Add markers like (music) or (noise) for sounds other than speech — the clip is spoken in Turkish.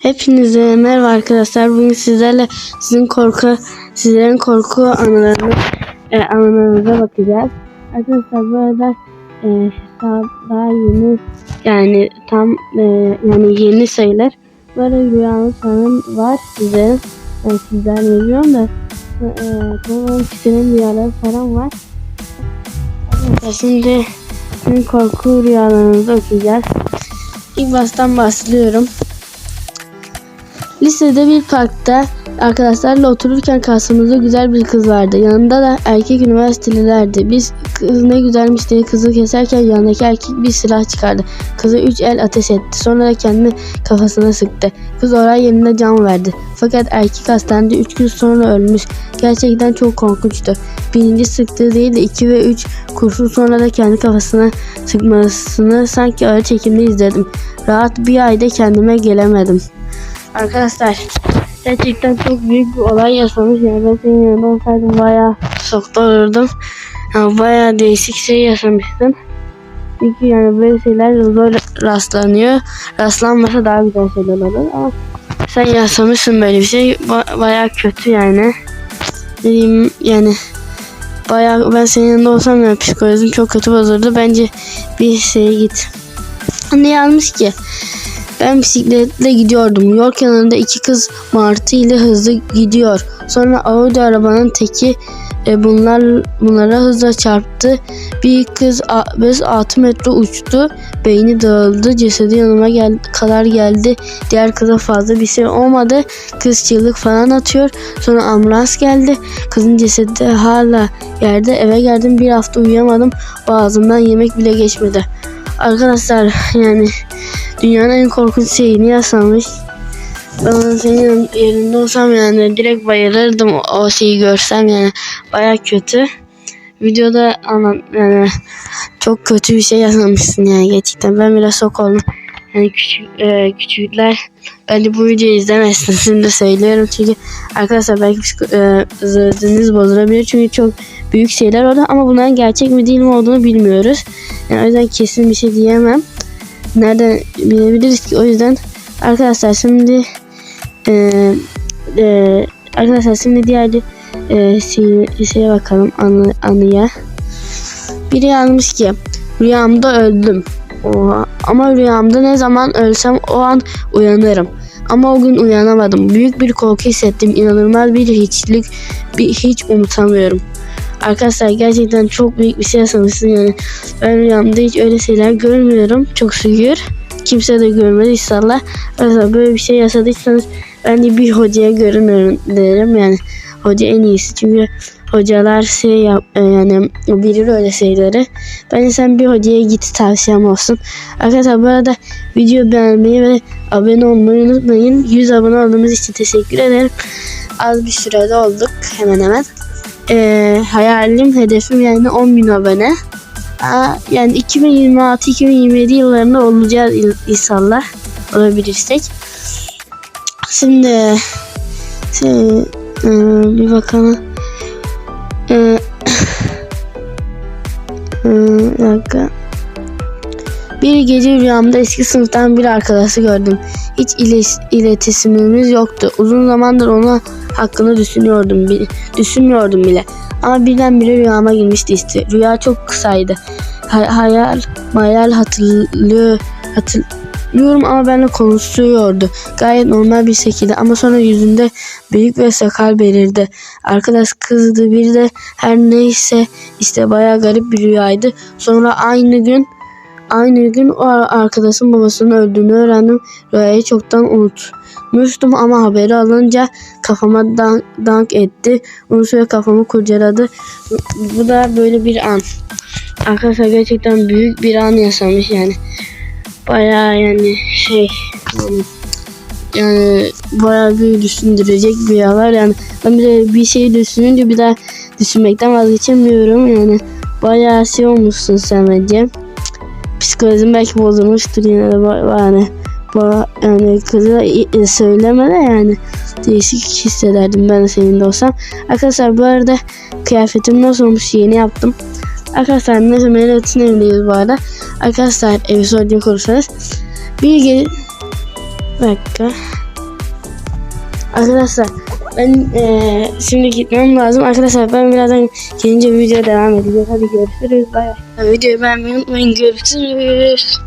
Hepinize merhaba arkadaşlar. Bugün sizlerle sizin korku, sizlerin korku anılarını, e, anılarınıza bakacağız. Arkadaşlar bu arada e, daha yeni yani tam e, yani yeni sayılır. Bu arada falan var size. Yani sizden yazıyorum da e, bu kişinin rüyaları falan var. Arkadaşlar şimdi sizin korku rüyalarınızı okuyacağız. İlk baştan başlıyorum. Lisede bir parkta arkadaşlarla otururken karşımızda güzel bir kız vardı. Yanında da erkek üniversitelilerdi. Biz kız ne güzelmiş diye kızı keserken yanındaki erkek bir silah çıkardı. Kızı üç el ateş etti. Sonra da kendini kafasına sıktı. Kız olay yerinde can verdi. Fakat erkek hastanede üç gün sonra ölmüş. Gerçekten çok korkunçtu. Birinci sıktığı değil de iki ve üç kurşun sonra da kendi kafasına sıkmasını sanki ağır çekimde izledim. Rahat bir ayda kendime gelemedim. Arkadaşlar gerçekten çok büyük bir olay yaşamış. Yani ben senin yanında olsaydım bayağı şokta olurdum. Yani bayağı değişik şey yaşamışsın. Çünkü yani böyle şeyler zor rastlanıyor. Rastlanmasa daha güzel şeyler olur ama sen yaşamışsın böyle bir şey. Ba- bayağı kötü yani. Ne diyeyim yani bayağı ben senin yanında olsam ya psikolojim çok kötü bozuldu. Bence bir şeye git. Ne yazmış ki? Ben bisikletle gidiyordum. Yol kenarında iki kız martı ile hızlı gidiyor. Sonra Audi arabanın teki e, bunlar bunlara hızla çarptı. Bir kız 5-6 metre uçtu. Beyni dağıldı. Cesedi yanıma gel kadar geldi. Diğer kıza fazla bir şey olmadı. Kız çığlık falan atıyor. Sonra ambulans geldi. Kızın cesedi hala yerde. Eve geldim bir hafta uyuyamadım. Boğazımdan yemek bile geçmedi. Arkadaşlar yani dünyanın en korkunç şeyini yaşamış. Ben senin yerinde olsam yani direkt bayılırdım o şeyi görsem yani baya kötü. Videoda anlat yani çok kötü bir şey yaşamışsın yani gerçekten ben bile şok oldum. Yani küçük, e, küçükler bence bu videoyu izlemezsin (laughs) şimdi söylüyorum çünkü arkadaşlar belki e, bozulabilir çünkü çok büyük şeyler orada ama bunların gerçek mi değil mi olduğunu bilmiyoruz. Yani o yüzden kesin bir şey diyemem. Nereden bilebiliriz ki o yüzden arkadaşlar şimdi e, e, arkadaşlar şimdi diğer e, şey, şeye bakalım anı, anıya. Biri yazmış ki rüyamda öldüm. Oha. Ama rüyamda ne zaman ölsem o an uyanırım. Ama o gün uyanamadım. Büyük bir korku hissettim. İnanılmaz bir hiçlik, bir hiç unutamıyorum. Arkadaşlar gerçekten çok büyük bir şey yaşamışsın yani. Ben rüyamda hiç öyle şeyler görmüyorum. Çok şükür. Kimse de görmedi inşallah. Arkadaşlar böyle bir şey yaşadıysanız bence bir hocaya görün derim yani. Hoca en iyisi çünkü hocalar şey yap e, yani bilir öyle şeyleri. Bence sen bir hocaya git tavsiyem olsun. Arkadaşlar bu arada video beğenmeyi ve abone olmayı unutmayın. 100 abone olduğumuz için teşekkür ederim. Az bir sürede olduk hemen hemen. Ee, hayalim, hedefim yani 10.000 abone. Aa, yani 2026-2027 yıllarında olacağız inşallah olabilirsek. Şimdi şey, e, bir bakalım. E, (laughs) e, bir dakika. Bir gece rüyamda eski sınıftan bir arkadaşı gördüm. Hiç ile- iletişimimiz yoktu. Uzun zamandır ona hakkında düşünüyordum, düşünmüyordum bile. Ama birdenbire rüyama girmişti işte. Rüya çok kısaydı. Ha- hayal, hayal hatırlıyor, hatırlıyorum ama benimle konuşuyordu. Gayet normal bir şekilde ama sonra yüzünde büyük ve sakal belirdi. Arkadaş kızdı bir de her neyse işte bayağı garip bir rüyaydı. Sonra aynı gün Aynı gün o arkadaşın babasının öldüğünü öğrendim. Rüyayı çoktan unutmuştum ama haberi alınca kafama dank, dank etti. Uzun süre kafamı kurcaladı. Bu- da böyle bir an. Arkadaşlar gerçekten büyük bir an yaşamış yani. Bayağı yani şey yani, bayağı bir düşündürecek bir olay yani ben bir bir şey düşününce bir daha düşünmekten vazgeçemiyorum yani bayağı şey olmuşsun sen bence psikolojim belki bozulmuştur yine de yani yani kıza söyleme de yani değişik hissederdim ben de senin de olsam. Arkadaşlar bu arada kıyafetim nasıl olmuş yeni yaptım. Arkadaşlar ne zaman Melatin evindeyiz bu arada. Arkadaşlar evi soracak olursanız bir ge- bir dakika Arkadaşlar ben eee, şimdi gitmem lazım. Arkadaşlar ben birazdan gelince video devam edeceğiz. Hadi görüşürüz. Bay bay. Videoyu beğenmeyi unutmayın. Görüşürüz.